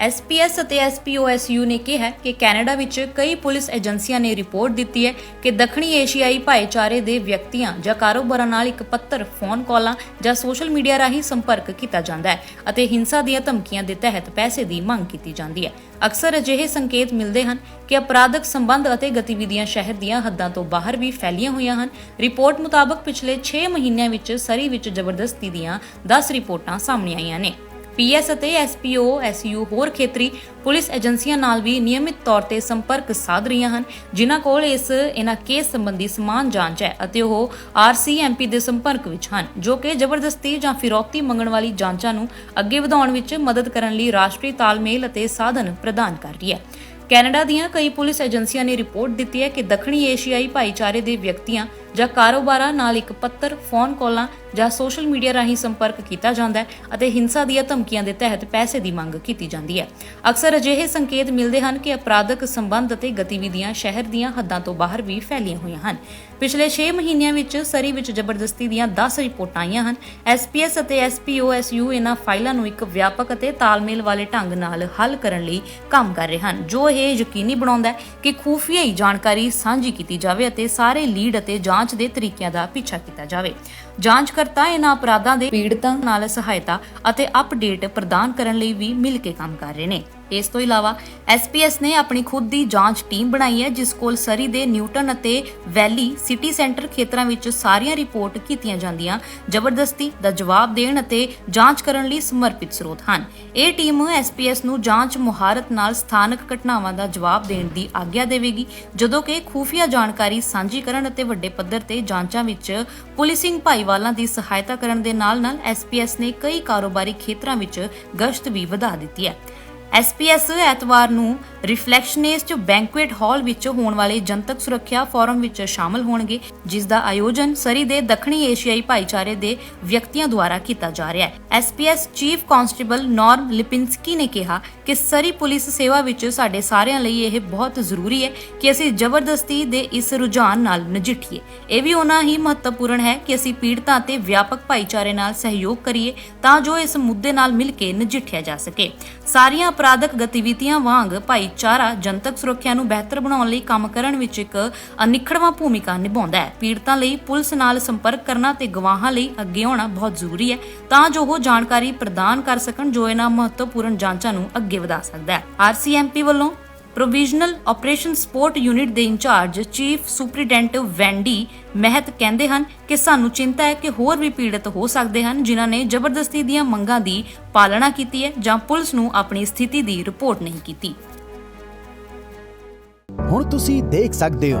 SPS ਅਤੇ ਐਸਪੀਓਐਸਯੂ ਨੇ ਕਿਹਾ ਕਿ ਕੈਨੇਡਾ ਵਿੱਚ ਕਈ ਪੁਲਿਸ ਏਜੰਸੀਆਂ ਨੇ ਰਿਪੋਰਟ ਦਿੱਤੀ ਹੈ ਕਿ ਦੱਖਣੀ ਏਸ਼ੀਆਈ ਭਾਈਚਾਰੇ ਦੇ ਵਿਅਕਤੀਆਂ ਜਾਂ ਕਾਰੋਬਾਰਾਂ ਨਾਲ ਇੱਕ ਪੱਤਰ, ਫੋਨ ਕਾਲਾਂ ਜਾਂ ਸੋਸ਼ਲ ਮੀਡੀਆ ਰਾਹੀਂ ਸੰਪਰਕ ਕੀਤਾ ਜਾਂਦਾ ਹੈ ਅਤੇ ਹਿੰਸਾ ਦੀਆਂ ਧਮਕੀਆਂ ਦੇ ਤਹਿਤ ਪੈਸੇ ਦੀ ਮੰਗ ਕੀਤੀ ਜਾਂਦੀ ਹੈ। ਅਕਸਰ ਅਜਿਹੇ ਸੰਕੇਤ ਮਿਲਦੇ ਹਨ ਕਿ ਅਪਰਾਧਕ ਸੰਬੰਧ ਅਤੇ ਗਤੀਵਿਧੀਆਂ ਸ਼ਹਿਰ ਦੀਆਂ ਹੱਦਾਂ ਤੋਂ ਬਾਹਰ ਵੀ ਫੈਲੀਆਂ ਹੋਈਆਂ ਹਨ। ਰਿਪੋਰਟ ਮੁਤਾਬਕ ਪਿਛਲੇ 6 ਮਹੀਨਿਆਂ ਵਿੱਚ ਸਰੀ ਵਿੱਚ ਜ਼ਬਰਦਸਤੀ ਦੀਆਂ 10 ਰਿਪੋਰਟਾਂ ਸਾਹਮਣੇ ਆਈਆਂ ਨੇ। ਪੀਐਸ ਅਤੇ ਐਸਪੀਓ, ਐਸਯੂ ਹੋਰ ਖੇਤਰੀ ਪੁਲਿਸ ਏਜੰਸੀਆਂ ਨਾਲ ਵੀ ਨਿਯਮਿਤ ਤੌਰ ਤੇ ਸੰਪਰਕ ਸਾਧ ਰਹੀਆਂ ਹਨ, ਜਿਨ੍ਹਾਂ ਕੋਲ ਇਸ, ਇਹਨਾਂ ਕੇਸ ਸੰਬੰਧੀ ਸਮਾਨ ਜਾਂਚ ਹੈ ਅਤੇ ਉਹ ਆਰਸੀਐਮਪੀ ਦੇ ਸੰਪਰਕ ਵਿੱਚ ਹਨ, ਜੋ ਕਿ ਜ਼ਬਰਦਸਤੀ ਜਾਂ ਫਿਰੌਤੀ ਮੰਗਣ ਵਾਲੀ ਜਾਂਚਾਂ ਨੂੰ ਅੱਗੇ ਵਧਾਉਣ ਵਿੱਚ ਮਦਦ ਕਰਨ ਲਈ ਰਾਸ਼ਟਰੀ ਤਾਲਮੇਲ ਅਤੇ ਸਾਧਨ ਪ੍ਰਦਾਨ ਕਰ ਰਹੀ ਹੈ। ਕੈਨੇਡਾ ਦੀਆਂ ਕਈ ਪੁਲਿਸ ਏਜੰਸੀਆਂ ਨੇ ਰਿਪੋਰਟ ਦਿੱਤੀ ਹੈ ਕਿ ਦੱਖਣੀ ਏਸ਼ੀਆਈ ਭਾਈਚਾਰੇ ਦੇ ਵਿਅਕਤੀਆਂ ਜਾਂ ਕਾਰੋਬਾਰਾਂ ਨਾਲ ਇੱਕ ਪੱਤਰ, ਫੋਨ ਕਾਲਾਂ ਜਾਂ ਸੋਸ਼ਲ ਮੀਡੀਆ ਰਾਹੀਂ ਸੰਪਰਕ ਕੀਤਾ ਜਾਂਦਾ ਹੈ ਅਤੇ ਹਿੰਸਾ ਦੀਆਂ ਧਮਕੀਆਂ ਦੇ ਤਹਿਤ ਪੈਸੇ ਦੀ ਮੰਗ ਕੀਤੀ ਜਾਂਦੀ ਹੈ। ਅਕਸਰ ਅਜਿਹੇ ਸੰਕੇਤ ਮਿਲਦੇ ਹਨ ਕਿ ਅਪਰਾਧਕ ਸੰਬੰਧ ਅਤੇ ਗਤੀਵਿਧੀਆਂ ਸ਼ਹਿਰ ਦੀਆਂ ਹੱਦਾਂ ਤੋਂ ਬਾਹਰ ਵੀ ਫੈਲੀਆਂ ਹੋਈਆਂ ਹਨ। ਪਿਛਲੇ 6 ਮਹੀਨਿਆਂ ਵਿੱਚ ਸਰੀ ਵਿੱਚ ਜ਼ਬਰਦਸਤੀ ਦੀਆਂ 10 ਰਿਪੋਰਟਾਂ ਆਈਆਂ ਹਨ। ਐਸਪੀਐਸ ਅਤੇ ਐਸਪੀਓਐਸਯੂ ਇਹਨਾਂ ਫਾਈਲਾਂ ਨੂੰ ਇੱਕ ਵਿਆਪਕ ਅਤੇ ਤਾਲਮੇਲ ਵਾਲੇ ਢੰਗ ਨਾਲ ਹੱਲ ਕਰਨ ਲਈ ਕੰਮ ਕਰ ਰਹੇ ਹਨ। ਜੋ ਇਹ ਯਕੀਨੀ ਬਣਾਉਂਦਾ ਹੈ ਕਿ ਖੂਫੀਆਈ ਜਾਣਕਾਰੀ ਸਾਂਝੀ ਕੀਤੀ ਜਾਵੇ ਅਤੇ ਸਾਰੇ ਲੀਡ ਅਤੇ ਜਾਂਚ ਦੇ ਤਰੀਕਿਆਂ ਦਾ ਪਿੱਛਾ ਕੀਤਾ ਜਾਵੇ। ਜਾਂਚਕਰਤਾ ਇਹਨਾਂ ਅਪਰਾਧਾਂ ਦੇ ਪੀੜਤਾਂ ਨਾਲ ਸਹਾਇਤਾ ਅਤੇ ਅਪਡੇਟ ਪ੍ਰਦਾਨ ਕਰਨ ਲਈ ਵੀ ਮਿਲ ਕੇ ਕੰਮ ਕਰ ਰਹੇ ਨੇ। ਇਸ ਤੋਂ ਇਲਾਵਾ ਐਸਪੀਐਸ ਨੇ ਆਪਣੀ ਖੁਦ ਦੀ ਜਾਂਚ ਟੀਮ ਬਣਾਈ ਹੈ, ਜਿਸ ਕੋਲ ਸਰੀ ਦੇ ਨਿਊਟਨ ਅਤੇ ਵੈਲੀ ਸਿਟੀ ਸੈਂਟਰ ਖੇਤਰਾਂ ਵਿੱਚ ਸਾਰੀਆਂ ਰਿਪੋਰਟ ਕੀਤੀਆਂ ਜਾਂਦੀਆਂ, ਜ਼ਬਰਦਸਤੀ ਦਾ ਜਵਾਬ ਦੇਣ ਅਤੇ ਜਾਂਚ ਕਰਨ ਲਈ ਸਮਰਪਿਤ ਸਰੋਤ ਹਨ। ਇਹ ਟੀਮ ਐਸਪੀਐਸ ਨੂੰ ਜਾਂਚ ਮੁਹਾਰਤ ਨਾਲ ਸਥਾਨਕ ਘਟਨਾਵਾਂ ਦਾ ਜਵਾਬ ਦੇਣ ਦੀ ਆਗਿਆ ਦੇਵੇਗੀ, ਜਦੋਂ ਕਿ ਖੂਫੀਆ ਜਾਣਕਾਰੀ ਸਾਂਝੀ ਕਰਨ ਅਤੇ ਵੱਡੇ ਪੱਧਰ ਤੇ ਜਾਂਚਾਂ ਵਿੱਚ ਪੁਲਿਸਿੰਗ ਭਾਈਵਾਲਾਂ ਦੀ ਸਹਾਇਤਾ ਕਰਨ ਦੇ ਨਾਲ-ਨਾਲ ਐਸਪੀਐਸ ਨੇ ਕਈ ਕਾਰੋਬਾਰੀ ਖੇਤਰਾਂ ਵਿੱਚ ਗਸ਼ਤ ਵੀ ਵਧਾ ਦਿੱਤੀ ਹੈ। ਐਸਪੀਐਸ ਐਤਵਾਰ ਨੂੰ ਰਿਫਲੈਕਸ਼ਨਿਸਟ ਬੈਂਕੁਏਟ ਹਾਲ ਵਿੱਚ ਹੋਣ ਵਾਲੇ ਜਨਤਕ ਸੁਰੱਖਿਆ ਫੋਰਮ ਵਿੱਚ ਸ਼ਾਮਲ ਹੋਣਗੇ, ਜਿਸ ਦਾ ਆਯੋਜਨ ਸਰੀ ਦੇ ਦੱਖਣੀ ਏਸ਼ੀਆਈ ਭਾਈਚਾਰੇ ਦੇ ਵਿਅਕਤੀਆਂ ਦੁਆਰਾ ਕੀਤਾ ਜਾ ਰਿਹਾ ਹੈ। SPS chief constable Norm Lipinski ਨੇ ਕਿਹਾ ਕਿ ਸਰੀ ਪੁਲਿਸ ਸੇਵਾ ਵਿੱਚ ਸਾਡੇ ਸਾਰਿਆਂ ਲਈ ਇਹ ਬਹੁਤ ਜ਼ਰੂਰੀ ਹੈ ਕਿ ਅਸੀਂ ਜ਼ਬਰਦਸਤੀ ਦੇ ਇਸ ਰੁਝਾਨ ਨਾਲ ਨਜਿੱਠੀਏ। ਇਹ ਵੀ ਉਹਨਾਂ ਹੀ ਮਹੱਤਵਪੂਰਨ ਹੈ ਕਿ ਅਸੀਂ ਪੀੜਤਾਂ ਤੇ ਵਿਆਪਕ ਭਾਈਚਾਰੇ ਨਾਲ ਸਹਿਯੋਗ ਕਰੀਏ ਤਾਂ ਜੋ ਇਸ ਮੁੱਦੇ ਨਾਲ ਮਿਲ ਕੇ ਨਜਿੱਠਿਆ ਜਾ ਸਕੇ। ਸਾਰੀਆਂ ਅਪਰਾਧਕ ਗਤੀਵਿਧੀਆਂ ਵਾਂਗ ਭਾਈਚਾਰਾ ਜਨਤਕ ਸੁਰੱਖਿਆ ਨੂੰ ਬਿਹਤਰ ਬਣਾਉਣ ਲਈ ਕੰਮ ਕਰਨ ਵਿੱਚ ਇੱਕ ਅਨਿੱਖੜਵਾਂ ਭੂਮਿਕਾ ਨਿਭਾਉਂਦਾ ਹੈ। ਪੀੜਤਾਂ ਲਈ ਪੁਲਿਸ ਨਾਲ ਸੰਪਰਕ ਕਰਨਾ ਤੇ ਗਵਾਹਾਂ ਲਈ ਅੱਗੇ ਆਉਣਾ ਬਹੁਤ ਜ਼ਰੂਰੀ ਹੈ। ਤਾਂ ਜੋ ਉਹ ਜਾਣਕਾਰੀ ਪ੍ਰਦਾਨ ਕਰ ਸਕਣ ਜੋ ਇਹਨਾਂ ਮਹੱਤਵਪੂਰਨ ਜਾਂਚਾਂ ਨੂੰ ਅੱਗੇ ਵਧਾ ਸਕਦਾ ਹੈ। ਆਰਸੀਐਮਪੀ ਵੱਲੋਂ ਪ੍ਰੋਵੀਜ਼ਨਲ ਆਪਰੇਸ਼ਨ ਸਪੋਰਟ ਯੂਨਿਟ ਦੇ incharge chief superintendent Wendy Mehat ਕਹਿੰਦੇ ਹਨ ਕਿ ਸਾਨੂੰ ਚਿੰਤਾ ਹੈ ਕਿ ਹੋਰ ਵੀ ਪੀੜਤ ਹੋ ਸਕਦੇ ਹਨ ਜਿਨ੍ਹਾਂ ਨੇ ਜ਼ਬਰਦਸਤੀ ਦੀਆਂ ਮੰਗਾਂ ਦੀ ਪਾਲਣਾ ਕੀਤੀ ਹੈ ਜਾਂ ਪੁਲਿਸ ਨੂੰ ਆਪਣੀ ਸਥਿਤੀ ਦੀ ਰਿਪੋਰਟ ਨਹੀਂ ਕੀਤੀ। ਹੁਣ ਤੁਸੀਂ ਦੇਖ ਸਕਦੇ ਹੋ